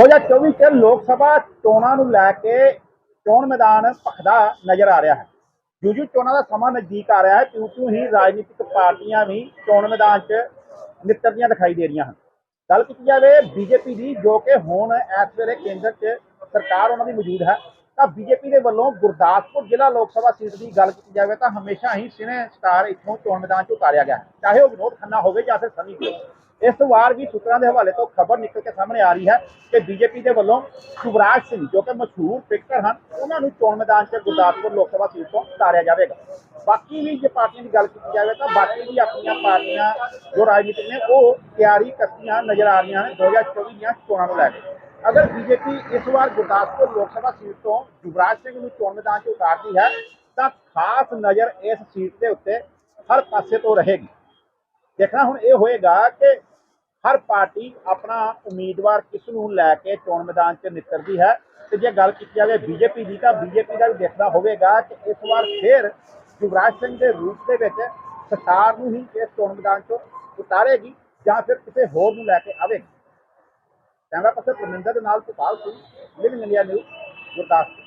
2024 ਚ ਲੋਕ ਸਭਾ ਚੋਣਾਂ ਨੂੰ ਲੈ ਕੇ ਚੋਣ ਮੈਦਾਨ ਭਖਦਾ ਨਜ਼ਰ ਆ ਰਿਹਾ ਹੈ। ਜੂ ਚੋਣਾਂ ਦਾ ਸਮਾਂ ਨਜ਼ਦੀਕ ਆ ਰਿਹਾ ਹੈ ਕਿਉਂ ਕਿਉਂ ਹੀ ਰਾਜਨੀਤਿਕ ਪਾਰਟੀਆਂ ਵੀ ਚੋਣ ਮੈਦਾਨ 'ਚ ਨਿੱਤਰਦੀਆਂ ਦਿਖਾਈ ਦੇ ਰਹੀਆਂ ਹਨ। ਗੱਲ ਕੀਤੀ ਜਾਵੇ ਬੀਜੇਪੀ ਦੀ, ਜੋ ਕਿ ਹੁਣ ਇਸ ਵੇਲੇ ਕੇਂਦਰ 'ਚ ਸਰਕਾਰ ਉਹਨਾਂ ਦੀ ਮੌਜੂਦ ਹੈ, ਤਾਂ ਬੀਜੇਪੀ ਦੇ ਵੱਲੋਂ ਗੁਰਦਾਸਪੁਰ ਜ਼ਿਲ੍ਹਾ ਲੋਕ ਸਭਾ ਸੀਟ ਦੀ ਗੱਲ ਕੀਤੀ ਜਾਵੇ ਤਾਂ ਹਮੇਸ਼ਾ ਹੀ ਸਿਨੇ ਸਟਾਰ ਇੱਥੋਂ ਚੋਣ ਮੈਦਾਨ 'ਚ ਉਤਾਰਿਆ ਗਿਆ ਹੈ। ਚਾਹੇ ਉਹ ਵਿਨੋਦ ਖੰਨਾ ਹੋਵੇ ਜਾਂ ਫਿਰ ਸਨੀ ਦਿਓਲ। ਇਸ ਵਾਰ ਵੀ ਸੂਤਰਾਂ ਦੇ ਹਵਾਲੇ ਤੋਂ ਖਬਰ ਨਿਕਲ ਕੇ ਸਾਹਮਣੇ ਆ ਰਹੀ ਹੈ ਕਿ ਬੀਜੇਪੀ ਦੇ ਵੱਲੋਂ ਸ਼ਿਵਰਾਜ ਸਿੰਘ ਜੋ ਕਿ ਮਸ਼ਹੂਰ ਕ੍ਰਿਕਟਰ ਹਨ, ਉਹਨਾਂ ਨੂੰ ਚੋਣ ਮੈਦਾਨ 'ਚ ਗੁਰਦਾਸਪੁਰ ਲੋਕ ਸਭਾ ਸੀਟ ਤੋਂ ਉਤਾਰਿਆ ਜਾਵੇਗਾ। ਬਾਕੀ ਵੀ ਜੇ ਪਾਰਟੀਆਂ ਦੀ ਗੱਲ ਕੀਤੀ ਜਾਵੇ ਤਾਂ ਬਾਕੀ ਵੀ ਆਪਣੀਆਂ ਪਾਰਟੀਆਂ ਜੋ ਰਾਜਨੀਤਿਕ ਨੇ, ਉਹ ਤਿਆਰੀ ਕਰਦੀਆਂ ਨਜ਼ਰ ਆ ਰਹੀਆਂ ਨੇ 2024 ਦੀਆਂ ਚੋਣਾਂ ਨੂੰ ਲੈ ਕੇ। ਅਗਰ ਬੀਜੇਪੀ ਇਸ ਵਾਰ ਗੁਰਦਾਸਪੁਰ ਲੋਕ ਸਭਾ ਸੀਟ ਤੋਂ ਯੁਵਰਾਜ ਸਿੰਘ ਨੂੰ ਚੋਣ ਮੈਦਾਨ 'ਚ ਉਤਾਰਦੀ ਹੈ, ਤਾਂ ਖਾਸ ਨਜ਼ਰ ਇਸ ਸੀਟ ਦੇ ਉੱਤੇ ਹਰ ਪਾਸੇ ਤੋਂ ਰਹੇਗੀ। ਦੇਖਣਾ ਹੁਣ ਇਹ ਹੋਏਗਾ ਕਿ ਹਰ ਪਾਰਟੀ ਆਪਣਾ ਉਮੀਦਵਾਰ ਕਿਸ ਨੂੰ ਲੈ ਕੇ ਚੋਣ ਮੈਦਾਨ 'ਚ ਨਿਕਲਦੀ ਹੈ। ਤੇ ਜੇ ਗੱਲ ਕੀਤੀ ਜਾਵੇ ਬੀਜੇਪੀ ਦੀ ਤਾਂ ਬੀਜੇਪੀ ਦਾ ਵੀ ਦੇਖਣਾ ਹੋਵੇਗਾ ਕਿ ਇਸ ਵਾਰ ਫਿਰ ਯੁਵਰਾਜ ਸਿੰਘ ਦੇ ਰੂਪ ਦੇ ਵਿੱਚ ਸਰਕਾਰ ਨੂੰ ਹੀ ਇਸ ਚੋਣ ਮੈਦਾਨ 'ਚੋਂ ਉਤਾਰੇਗੀ ਜਾਂ ਫਿਰ ਕਿਸੇ ਹੋਰ ਨੂੰ ਲੈ ਕੇ ਆਵੇਗੀ। ਕੈਮਰਾ ਪਰਸਨ ਪਰਮਿੰਦਰ ਦੇ ਨਾਲ Bhopal Singh living India news Gurdaspur.